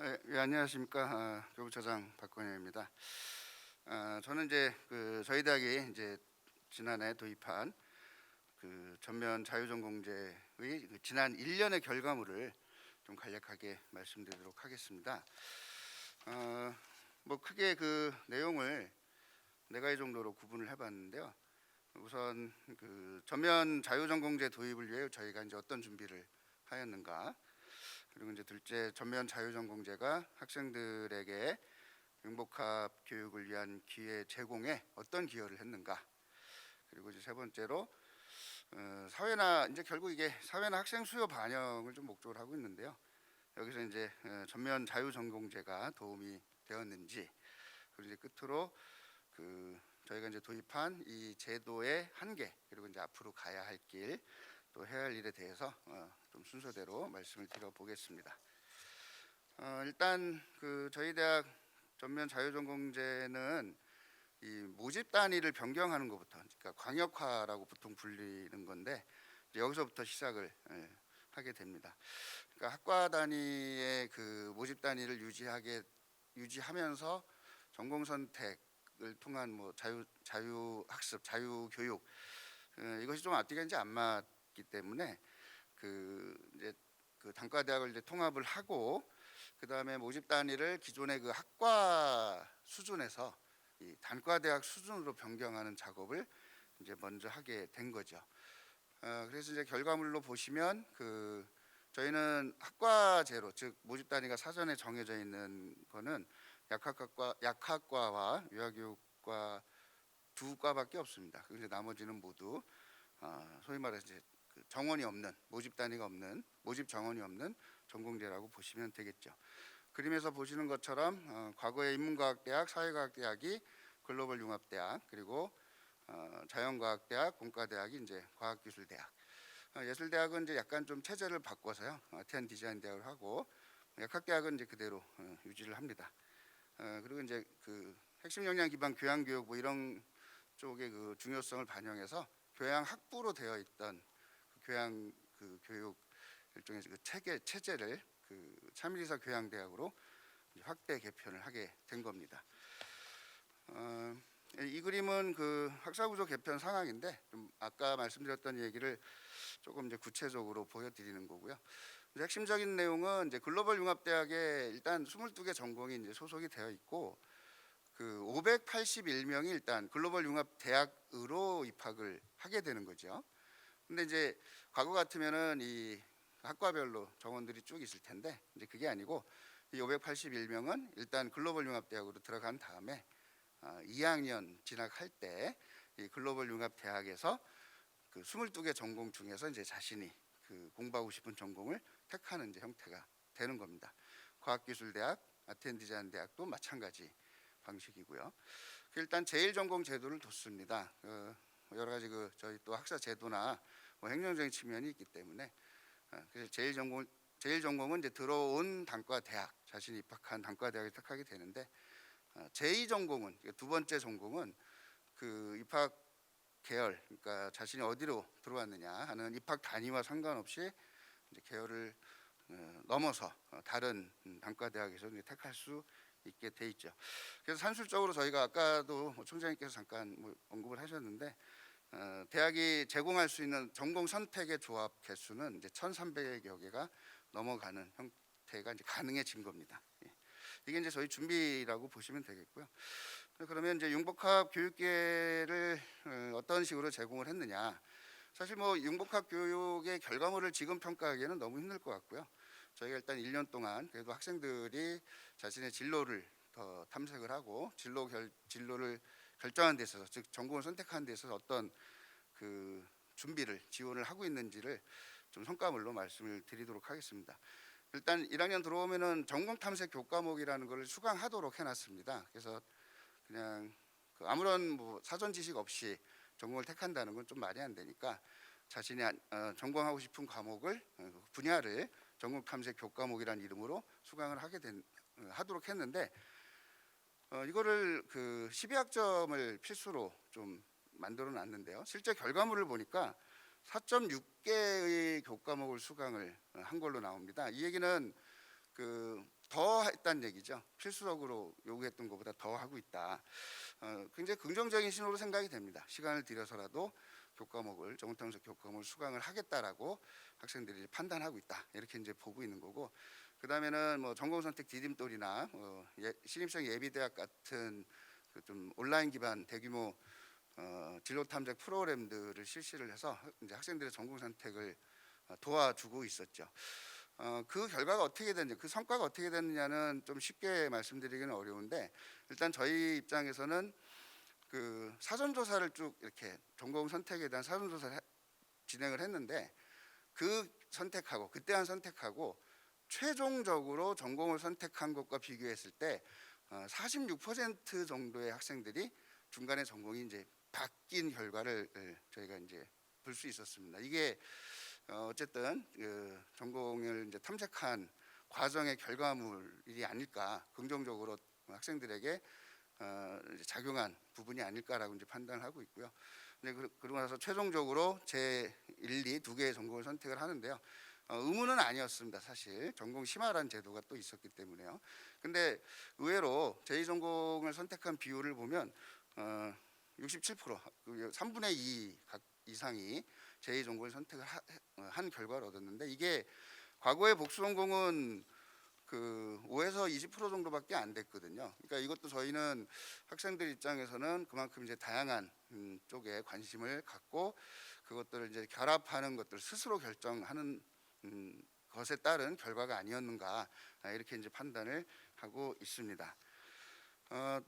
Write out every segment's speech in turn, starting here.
예, 예, 안녕하십니까 아, 교부처장 박건영입니다. 아, 저는 이제 그 저희 대학이 이제 지난해 도입한 그 전면 자유전공제의 그 지난 1년의 결과물을 좀 간략하게 말씀드리도록 하겠습니다. 어, 뭐 크게 그 내용을 네 가지 정도로 구분을 해봤는데요. 우선 그 전면 자유전공제 도입을 위해 저희가 이제 어떤 준비를 하였는가. 그리고 이제 둘째 전면 자유전공제가 학생들에게 융복합 교육을 위한 기회 제공에 어떤 기여를 했는가. 그리고 이제 세 번째로 어, 사회나 이제 결국 이게 사회나 학생 수요 반영을 좀 목적으로 하고 있는데요. 여기서 이제 어, 전면 자유전공제가 도움이 되었는지 그리고 이제 끝으로 그 저희가 이제 도입한 이 제도의 한계 그리고 이제 앞으로 가야 할길 또 해야 할 일에 대해서 어, 좀 순서대로 말씀을 드려보겠습니다. 어, 일단 그 저희 대학 전면 자유전공제는 이 모집 단위를 변경하는 것부터 그러니까 광역화라고 보통 불리는 건데 여기서부터 시작을 예, 하게 됩니다. 그러니까 학과 단위의 그 모집 단위를 유지하게 유지하면서 전공 선택을 통한 뭐 자유 자유 학습, 자유 교육 어, 이것이 좀 앞뒤가 이제 안 맞 기 때문에 그 이제 그 단과 대학을 이제 통합을 하고 그 다음에 모집 단위를 기존의 그 학과 수준에서 이 단과 대학 수준으로 변경하는 작업을 이제 먼저 하게 된 거죠. 어, 그래서 이제 결과물로 보시면 그 저희는 학과제로 즉 모집 단위가 사전에 정해져 있는 거는 약학과 약학과와 유아교육과 두 과밖에 없습니다. 이제 나머지는 모두 어, 소위 말해서 이제 그 정원이 없는 모집 단위가 없는 모집 정원이 없는 전공제라고 보시면 되겠죠. 그림에서 보시는 것처럼 어, 과거의 인문과학대학, 사회과학대학이 글로벌 융합대학 그리고 어, 자연과학대학, 공과대학이 이제 과학기술대학. 어, 예술대학은 이제 약간 좀 체제를 바꿔서요. 어, 태안 디자인 대학을 하고 약학대학은 이제 그대로 어, 유지를 합니다. 어, 그리고 이제 그 핵심 역량 기반 교양 교육 뭐 이런 쪽의 그 중요성을 반영해서 교양 학부로 되어 있던 그 교양 그 교육 일종의 그 체계 체제를 그 차밀이사 교양대학으로 확대 개편을 하게 된 겁니다. 어, 이 그림은 그 학사구조 개편 상황인데 좀 아까 말씀드렸던 얘기를 조금 이제 구체적으로 보여드리는 거고요. 핵심적인 내용은 이제 글로벌 융합대학에 일단 22개 전공이 이제 소속이 되어 있고 그 581명이 일단 글로벌 융합대학으로 입학을 하게 되는 거죠. 근데 이제 과거 같으면은 이 학과별로 정원들이 쭉 있을 텐데 이제 그게 아니고 이 581명은 일단 글로벌 융합대학으로 들어간 다음에 어, 2학년 진학할 때 이 글로벌 융합대학에서 그 22개 전공 중에서 이제 자신이 그 공부하고 싶은 전공을 택하는 이제 형태가 되는 겁니다. 과학기술대학, 아테네디자인 대학도 마찬가지 방식이고요. 그 일단 제일 전공 제도를 뒀습니다. 그 여러 가지 그 저희 또 학사 제도나 뭐 행정적인 측면이 있기 때문에 어, 그래서 제일 전공 제일 전공은 이제 들어온 단과 대학 자신이 입학한 단과 대학을 택하게 되는데 어, 제2 전공은 두 번째 전공은 그 입학 계열 그러니까 자신이 어디로 들어왔느냐 하는 입학 단위와 상관없이 이제 계열을 어, 넘어서 어, 다른 음, 단과 대학에서 택할 수 있게 돼 있죠. 그래서 산술적으로 저희가 아까도 뭐 총장님께서 잠깐 뭐 언급을 하셨는데 어, 대학이 제공할 수 있는 전공 선택의 조합 개수는 이제 1,300여 개가 넘어가는 형태가 이제 가능해진 겁니다. 예. 이게 이제 저희 준비라고 보시면 되겠고요. 그러면 이제 융복합 교육계를 어, 어떤 식으로 제공을 했느냐? 사실 뭐 융복합 교육의 결과물을 지금 평가하기에는 너무 힘들 것 같고요. 저희가 일단 1년 동안 그래도 학생들이 자신의 진로를 더 탐색을 하고 진로 결 진로를 결정하는 데 있어서 즉 전공을 선택하는 데 있어서 어떤 그 준비를 지원을 하고 있는지를 좀 성과물로 말씀을 드리도록 하겠습니다. 일단 1학년 들어오면은 전공 탐색 교과목이라는 것을 수강하도록 해놨습니다. 그래서 그냥 그 아무런 뭐 사전 지식 없이 전공을 택한다는 건 좀 말이 안 되니까 자신이 안- 어, 전공하고 싶은 과목을 어, 그 분야를 전공 탐색 교과목이라는 이름으로 수강을 하게 된 어, 하도록 했는데 어, 이거를 그 12학점을 필수로 좀 만들어 놨는데요. 실제 결과물을 보니까 4.6개의 교과목을 수강을 어, 한 걸로 나옵니다. 이 얘기는 그더 받았다는 얘기죠. 필수적으로 요구했던 것보다 더 하고 있다. 어, 굉장히 긍정적인 신호로 생각이 됩니다. 시간을 들여서라도 교과목을 정통적 교과목을 수강을 하겠다라고 학생들이 판단하고 있다. 이렇게 이제 보고 있는 거고 그다음에는 뭐 전공 선택 디딤돌이나 뭐 예, 신입생 예비 대학 같은 그 좀 온라인 기반 대규모 어, 진로 탐색 프로그램들을 실시를 해서 이제 학생들의 전공 선택을 어, 도와주고 있었죠. 어, 그 결과가 어떻게 됐는지, 그 성과가 어떻게 됐느냐는 좀 쉽게 말씀드리기는 어려운데 일단 저희 입장에서는 그 사전 조사를 쭉 이렇게 전공 선택에 대한 사전 조사를 해- 진행을 했는데 그 선택하고 그때 한 선택하고 최종적으로 전공을 선택한 것과 비교했을 때 어, 46% 정도의 학생들이 중간에 전공이 이제 바뀐 결과를 예, 저희가 이제 볼 수 있었습니다. 이게 어, 어쨌든 그 전공을 이제 탐색한 과정의 결과물이 아닐까 긍정적으로 학생들에게 어, 작용한 부분이 아닐까라고 이제 판단을 하고 있고요. 이제 그- 그러고 나서 최종적으로 제 1, 2 두 개의 전공을 선택을 하는데요. 어, 의무는 아니었습니다. 사실 전공 심화라는 제도가 또 있었기 때문에요. 근데 의외로 제2전공을 선택한 비율을 보면 어, 67%그 3분의 2각 이상이 제2전공을 선택을 하- 해- 한 결과를 얻었는데 이게 과거의 복수전공은 그 5에서 20% 정도밖에 안 됐거든요. 그러니까 이것도 저희는 학생들 입장에서는 그만큼 이제 다양한 음, 쪽에 관심을 갖고 그것들을 이제 결합하는 것들 스스로 결정하는 음, 것에 따른 결과가 아니었는가 아, 이렇게 이제 판단을 하고 있습니다. 어,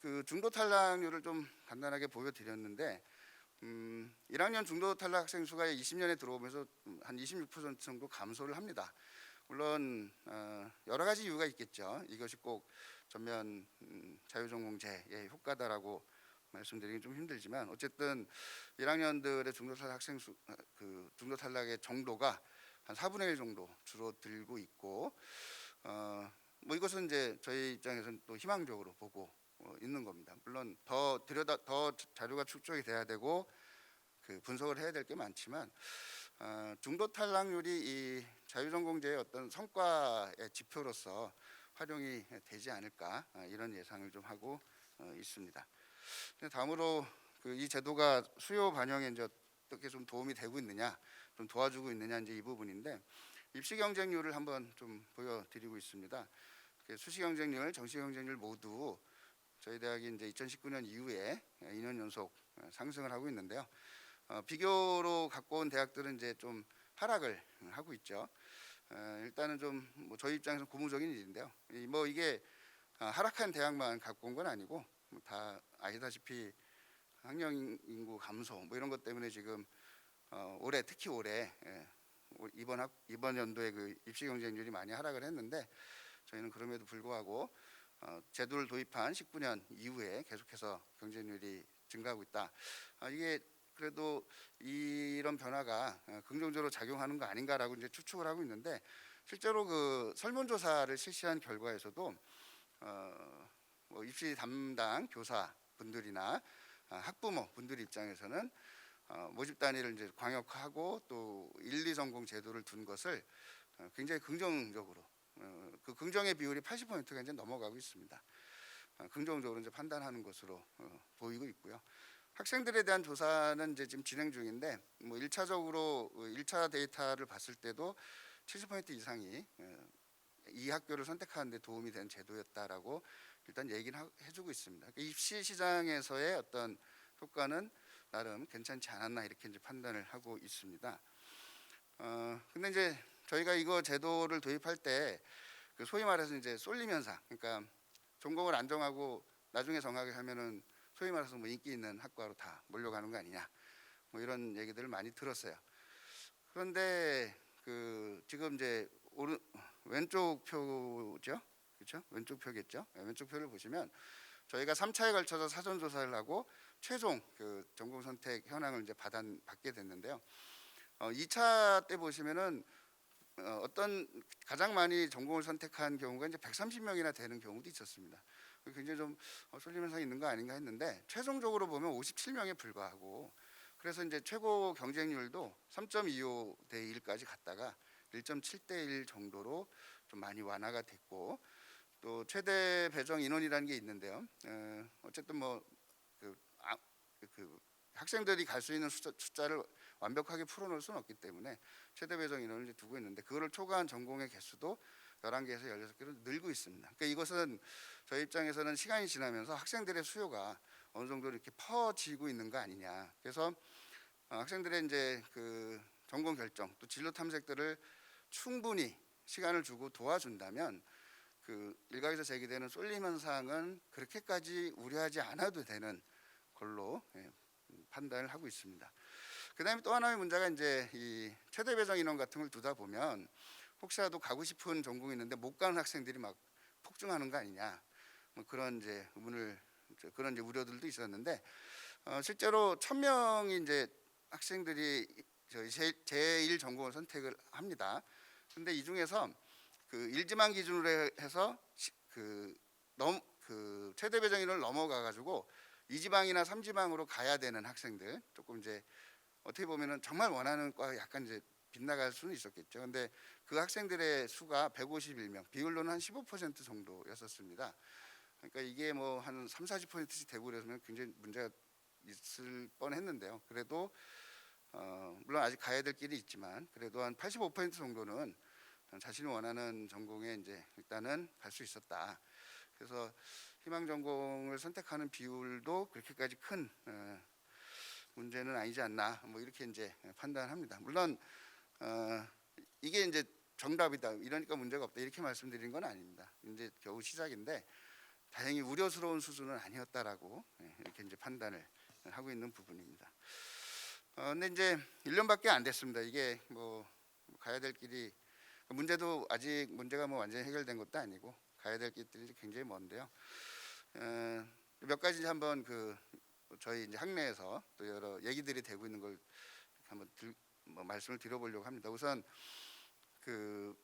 그 중도 탈락률을 좀 간단하게 보여드렸는데 음, 1학년 중도 탈락 학생 수가 20년에 들어오면서 음, 한26% 정도 감소를 합니다. 물론 어, 여러 가지 이유가 있겠죠. 이것이 꼭 전면 음, 자유전공제의 효과다라고 말씀드리기 좀 힘들지만 어쨌든 1학년들의 중도 탈락 학생 수, 어, 그 중도 탈락의 정도가 한 4분의 1 정도 줄어들고 있고 어, 뭐 이것은 이제 저희 입장에서는 또 희망적으로 보고 어, 있는 겁니다. 물론 더 들여다 더 자료가 축적이 돼야 되고 그 분석을 해야 될 게 많지만 어, 중도 탈락률이 이 자유전공제의 어떤 성과의 지표로서 활용이 되지 않을까 어, 이런 예상을 좀 하고 어, 있습니다. 다음으로 그 이 제도가 수요 반영에 이제 어떻게 좀 도움이 되고 있느냐, 좀 도와주고 있느냐 이제 이 부분인데 입시 경쟁률을 한번 좀 보여드리고 있습니다. 그 수시 경쟁률, 정시 경쟁률 모두 저희 대학이 이제 2019년 이후에 2년 연속 상승을 하고 있는데요. 어, 비교로 갖고 온 대학들은 이제 좀 하락을 하고 있죠. 어, 일단은 좀 뭐 저희 입장에서 고무적인 일인데요. 이 뭐 이게 아, 하락한 대학만 갖고 온 건 아니고 뭐다 아시다시피 학령 인구 감소 뭐 이런 것 때문에 지금 어, 올해 특히 올해 예, 올- 이번 학 이번 연도에 그 입시 경쟁률이 많이 하락을 했는데 저희는 그럼에도 불구하고 어, 제도를 도입한 19년 이후에 계속해서 경쟁률이 증가하고 있다. 아, 이게 그래도 이런 변화가 어, 긍정적으로 작용하는 거 아닌가라고 이제 추측을 하고 있는데 실제로 그 설문조사를 실시한 결과에서도 어, 뭐 입시 담당 교사 분들이나 아, 학부모 분들 입장에서는 어, 모집 단위를 이제 광역화하고 또 1, 2 전공 제도를 둔 것을 어, 굉장히 긍정적으로 어, 그 긍정의 비율이 80%가 이제 넘어가고 있습니다. 어, 긍정적으로 이제 판단하는 것으로 어, 보이고 있고요. 학생들에 대한 조사는 이제 지금 진행 중인데 뭐 1차적으로 1차 데이터를 봤을 때도 70% 이상이 어, 이 학교를 선택하는 데 도움이 된 제도였다라고 일단 얘기는 하- 해주고 있습니다. 그러니까 입시 시장에서의 어떤 효과는 나름 괜찮지 않았나 이렇게 이제 판단을 하고 있습니다. 어 근데 이제 저희가 이거 제도를 도입할 때 그 소위 말해서 이제 쏠림 현상, 그러니까 전공을 안 정하고 나중에 정하게 하면은 소위 말해서 뭐 인기 있는 학과로 다 몰려가는 거 아니냐, 뭐 이런 얘기들을 많이 들었어요. 그런데 그 지금 이제 오른 왼쪽 표죠, 그렇죠? 왼쪽 표겠죠. 네, 왼쪽 표를 보시면 저희가 3차에 걸쳐서 사전 조사를 하고 최종 그 전공 선택 현황을 이제 받아 받게 됐는데요. 어, 2차 때 보시면은 어, 어떤 가장 많이 전공을 선택한 경우가 이제 130명이나 되는 경우도 있었습니다. 굉장히 좀 어, 쏠림 현상이 있는 거 아닌가 했는데 최종적으로 보면 57명에 불과하고 그래서 이제 최고 경쟁률도 3.25 대 1까지 갔다가 1.7대 1 정도로 좀 많이 완화가 됐고 또 최대 배정 인원이라는 게 있는데요. 어, 어쨌든 뭐그 아, 그 학생들이 갈 수 있는 숫자, 숫자 를 완벽하게 풀어놓을 수는 없기 때문에 최대 배정 인원을 두고 있는데 그거를 초과한 전공의 개수도 11개에서 16개로 늘고 있습니다. 그러니까 이것은 저희 입장에서는 시간이 지나면서 학생들의 수요가 어느 정도 이렇게 퍼지고 있는 거 아니냐. 그래서 어, 학생들의 이제 그 전공 결정 또 진로 탐색들을 충분히 시간을 주고 도와준다면 그 일각에서 제기되는 쏠림 현상은 그렇게까지 우려하지 않아도 되는 걸로 예, 판단을 하고 있습니다. 그다음에 또 하나의 문제가 이제 이 최대 배정 인원 같은 걸 두다 보면 혹시라도 가고 싶은 전공이 있는데 못 가는 학생들이 막 폭증하는 거 아니냐 뭐 그런 이제 의문을 그런 이제 우려들도 있었는데 어, 실제로 천 명이 이제 학생들이 저희 제1 전공을 선택을 합니다. 근데 이 중에서 그 일지망 기준으로 해- 해서 시- 그 넘, 그 최대 배정 인원을 넘어가 가지고 이지방이나 삼지방으로 가야 되는 학생들 조금 이제 어떻게 보면은 정말 원하는 과 약간 이제 빗나갈 수는 있었겠죠. 근데 그 학생들의 수가 151명, 비율로는 한 15% 정도였었습니다. 그러니까 이게 뭐 한 3, 40%씩 되고 그러면 굉장히 문제가 있을 뻔했는데요. 그래도 어, 물론 아직 가야 될 길이 있지만 그래도 한 85% 정도는 자신이 원하는 전공에 이제 일단은 갈 수 있었다. 그래서 희망 전공을 선택하는 비율도 그렇게까지 큰 어, 문제는 아니지 않나 뭐 이렇게 이제 판단합니다. 물론 어, 이게 이제 정답이다 이러니까 문제가 없다 이렇게 말씀드린 건 아닙니다. 이제 겨우 시작인데 다행히 우려스러운 수준은 아니었다라고 예, 이렇게 이제 판단을 하고 있는 부분입니다. 어, 근데 이제 1년밖에 안 됐습니다. 이게 뭐 가야 될 길이 문제도 아직 문제가 뭐 완전히 해결된 것도 아니고 가야 될 길들이 굉장히 먼데요. 어, 몇 가지 한번 그 저희 이제 학내에서 또 여러 얘기들이 되고 있는 걸 한번 들, 뭐 말씀을 드려보려고 합니다. 우선 그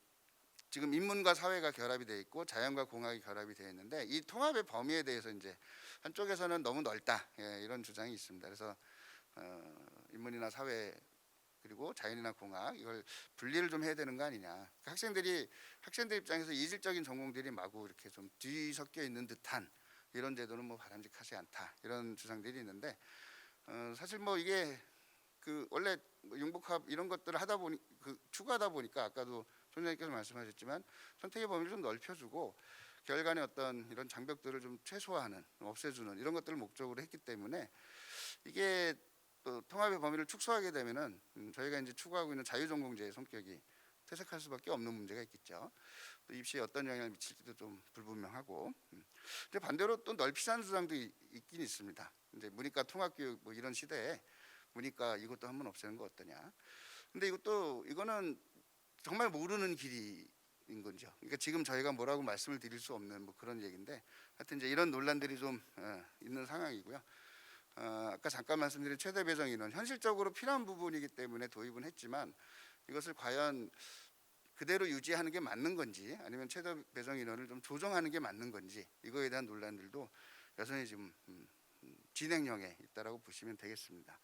지금 인문과 사회가 결합이 돼 있고 자연과 공학이 결합이 되어 있는데 이 통합의 범위에 대해서 이제 한쪽에서는 너무 넓다 예, 이런 주장이 있습니다. 그래서 어, 인문이나 사회 그리고 자연이나 공학 이걸 분리를 좀 해야 되는 거 아니냐. 그러니까 학생들이 학생들 입장에서 이질적인 전공들이 마구 이렇게 좀 뒤섞여 있는 듯한 이런 제도는 뭐 바람직하지 않다 이런 주장들이 있는데 어, 사실 뭐 이게 그 원래 뭐 융복합 이런 것들을 하다 보니 그 추구하다 보니까 아까도 총장님께서 말씀하셨지만 선택의 범위를 좀 넓혀주고 결간의 어떤 이런 장벽들을 좀 최소화하는 없애주는 이런 것들을 목적으로 했기 때문에 이게 또 통합의 범위를 축소하게 되면은 음, 저희가 이제 추구하고 있는 자유전공제의 성격이 퇴색할 수밖에 없는 문제가 있겠죠. 또 입시에 어떤 영향을 미칠지도 좀 불분명하고. 음. 이제 반대로 또 넓히자는 주장도 이- 있긴 있습니다. 이제 문이과 통합교육 뭐 이런 시대에 문이과 이것도 한번 없애는 거 어떠냐. 근데 이것도 이거는 정말 모르는 길이인 거죠. 그러니까 지금 저희가 뭐라고 말씀을 드릴 수 없는 뭐 그런 얘기인데 하여튼 이제 이런 논란들이 좀 어, 있는 상황이고요. 어, 아까 잠깐 말씀드린 최대 배정 인원 현실적으로 필요한 부분이기 때문에 도입은 했지만 이것을 과연 그대로 유지하는 게 맞는 건지 아니면 최대 배정 인원을 좀 조정하는 게 맞는 건지 이거에 대한 논란들도 여전히 지금 음, 음, 진행형에 있다라고 보시면 되겠습니다.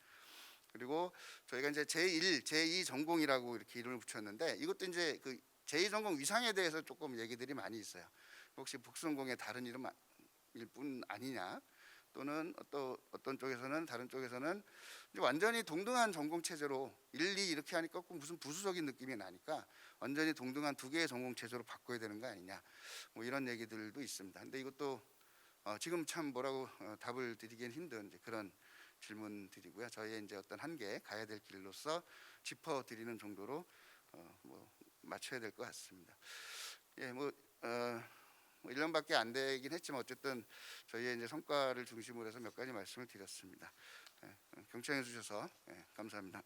그리고 저희가 이제 제1, 제2 전공이라고 이렇게 이름을 붙였는데 이것도 이제 그 제2 전공 위상에 대해서 조금 얘기들이 많이 있어요. 혹시 복수전공의 다른 이름 일 뿐 아니냐? 또는 어떤 어떤 쪽에서는 다른 쪽에서는 완전히 동등한 전공 체제로 1, 2 이렇게 하니까 꼭 무슨 부수적인 느낌이 나니까 완전히 동등한 두 개의 전공 체제로 바꿔야 되는 거 아니냐? 뭐 이런 얘기들도 있습니다. 근데 이것도 어, 지금 참 뭐라고 어, 답을 드리기는 힘든 그런 질문들이고요. 저희의 이제 어떤 한계 가야 될 길로서 짚어 드리는 정도로 어, 뭐 맞춰야 될 것 같습니다. 예, 뭐 어, 뭐 1년밖에 안 되긴 했지만 어쨌든 저희의 이제 성과를 중심으로 해서 몇 가지 말씀을 드렸습니다. 예, 경청해 주셔서 예, 감사합니다.